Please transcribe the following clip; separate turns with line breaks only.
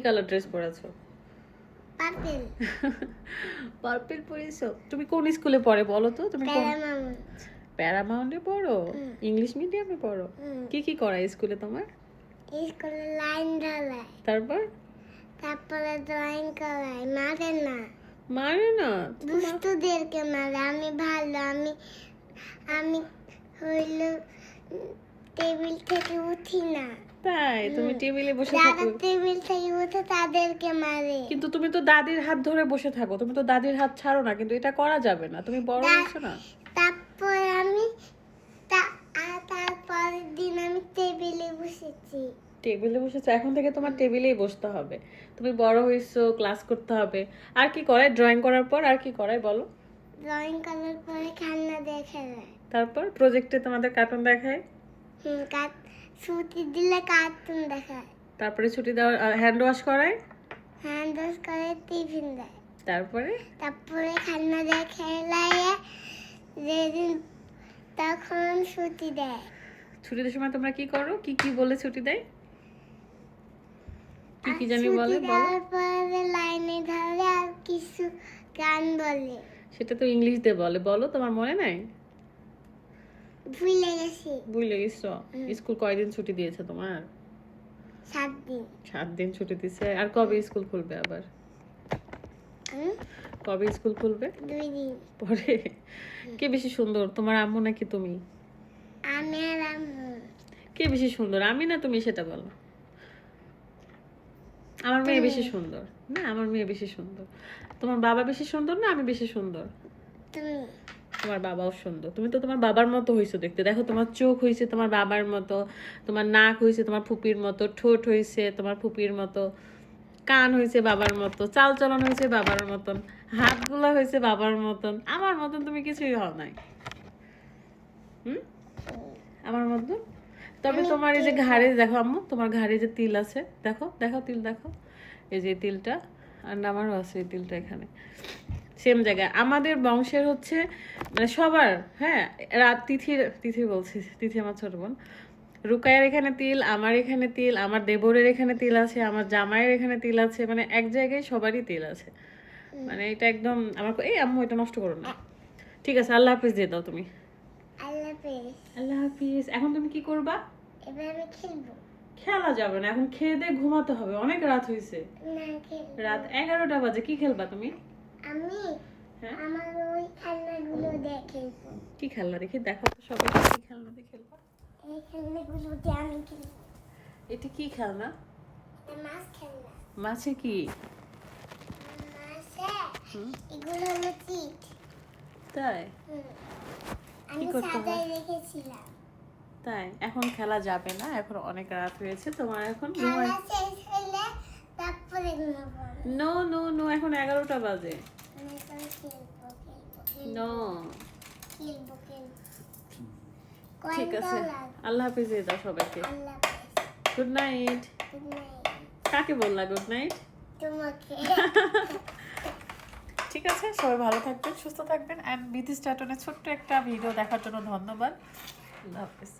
Colour dress পরেছো?
Purple.
Purple পরেছো? তুমি কোন স্কুলে পড়ে বলো তো? তুমি
প্যারামাউন্ট।
পড়ো? ইংলিশ মিডিয়ামে পড়ো? কি কি করায় স্কুলে তোমার?
স্কুলে লাইন ঢালাই।
তারপর?
তারপরে ড্রয়িং করাই মারে না।
মারে না?
দুষ্টুদেরকে মারে। আমি ভালো। আমি আমি হইল টেবিল থেকে উঠি না।
তাই? তুমি টেবিলে বসে থাকো।
টেবিল থেকে উঠে তাদেরকে মারে।
কিন্তু তুমি তো দাদির হাত ধরে বসে থাকো। তুমি তো দাদির হাত ছাড়ো না কিন্তু এটা করা যাবে না। তুমি বড় হয়েছো না?
তারপর আমি তারপরের দিন আমি টেবিলে বসেছি।
টেবিলে বসেছো? এখন থেকে তোমার টেবিলেই বসতে হবে। তুমি বড় হয়েছো ক্লাস করতে হবে। আর কি করায় ড্রয়িং করার পর আর কি করায় বলো?
ড্রয়িং করার পরে খান্না দেখে যায়
তারপর প্রজেক্টে তোমাদের কার্টুন দেখায়?
কাট ছুটি দিলে কার্টুন দেখায়।
তারপরে ছুটি দেওয়ার হ্যান্ড ওয়াশ করায়?
হ্যান্ড ওয়াশ করে টিফিন দেয়।
তারপরে?
তারপরে খান্না দেখে লাইয়ে যেদিন তখন ছুটি দেয়।
ছুটির সময় তোমরা কি করো? কি কি বলে ছুটি দেয়? কি কি জানি বলে বলো।
লাইনে ধরে আর কিছু গান বলে।
সেটা তো ইংলিশ দিয়ে বলে। বলো তোমার মনে নাই?
ভুলে গেছি
বুঝলে গেছো? স্কুল কয়দিন ছুটি দিয়েছে তোমার?
সাত দিন।
সাত দিন ছুটি দিছে। আর কবে স্কুল খুলবে আবার? কবে স্কুল খুলবে?
দুই দিন।
পরে? কে বেশি সুন্দর তোমার আম্মু নাকি তুমি?
আমি আর আম্মু।
কে বেশি সুন্দর আমি না তুমি সেটা বলো। আমার মেয়ে বেশি সুন্দর। না আমার মেয়ে বেশি সুন্দর। তোমার বাবা বেশি সুন্দর না আমি বেশি সুন্দর?
তুমি।
তোমার বাবাও সুন্দর। তুমি তো তোমার বাবার মতো হয়েছো দেখতে। দেখো তোমার চোখ হয়েছে তোমার বাবার মতো, তোমার নাক হয়েছে তোমার ফুপির মতো, ঠোঁট হয়েছে তোমার ফুপির মতো, কান হয়েছে বাবার মতো চাল চলন হয়েছে বাবার মতন, হাতগুলো হয়েছে বাবার মতন। আমার মতন তুমি কিছুই হও নাই। হুম? আমার মতন? তবে তোমার এই যে ঘাড়ে, দেখো আম্মু, তোমার ঘাড়ে যে তিল আছে, দেখো দেখো তিল, দেখো। এই যে তিলটা, আর আমারও আছে এই তিলটা এখানে। সেম জায়গায়। আমাদের বংশের হচ্ছে মানে সবার হ্যাঁ রাত তিথির তিথি বলছি তিথি আমার ছোট বোন। রুকায়ের এখানে তিল আমার এখানে তিল আমার দেবরের এখানে তিল আছে আমার জামাইয়ের এখানে তিল আছে মানে এক জায়গায় সবারই তিল আছে। মানে এটা একদম আমার এই আম্মু এটা নষ্ট করো না। ঠিক আছে আল্লাহ হাফিজ দিয়ে দাও তুমি।
আল্লাহ
হাফিজ। এখন তুমি কি করবা?
এবার আমি খেলব।
খেলা যাবে না এখন খেয়ে দিয়ে ঘুমাতে হবে। অনেক রাত হয়েছে রাত এগারোটা বাজে কি খেলবা তুমি?
আমি
হ্যাঁ?
আমার ওই খেলনাগুলো খেলব
কি খেলনা দেখি? দেখো তো সবাই কি খেলনা দিয়ে খেলবা।
এই খেলনাগুলো দিয়ে আমি খেলব।
এটা কি খেলনা?
মাছ খেলনা।
মাছে কি?
মাছে? এগুলো হলো চিট।
তাই।
আমি? সাদাই রেখেছিলাম।
তাই? এখন খেলা যাবে না। এখন অনেক রাত হয়েছে। তোমার এখন
খেলা
নো নো নো এখন এগারোটা বাজে। নো ঠিক আছে। আল্লাহ হাফিজ দাও সবাইকে।
গুড নাইট
কাকে বললা গুড নাইট
তোমাকে।
ঠিক আছে সবাই ভালো থাকবেন সুস্থ থাকবেন অ্যান্ড বিধি স্টাটনের ছোট্ট একটা ভিডিও দেখার জন্য ধন্যবাদ। আল্লাহ হাফিজ।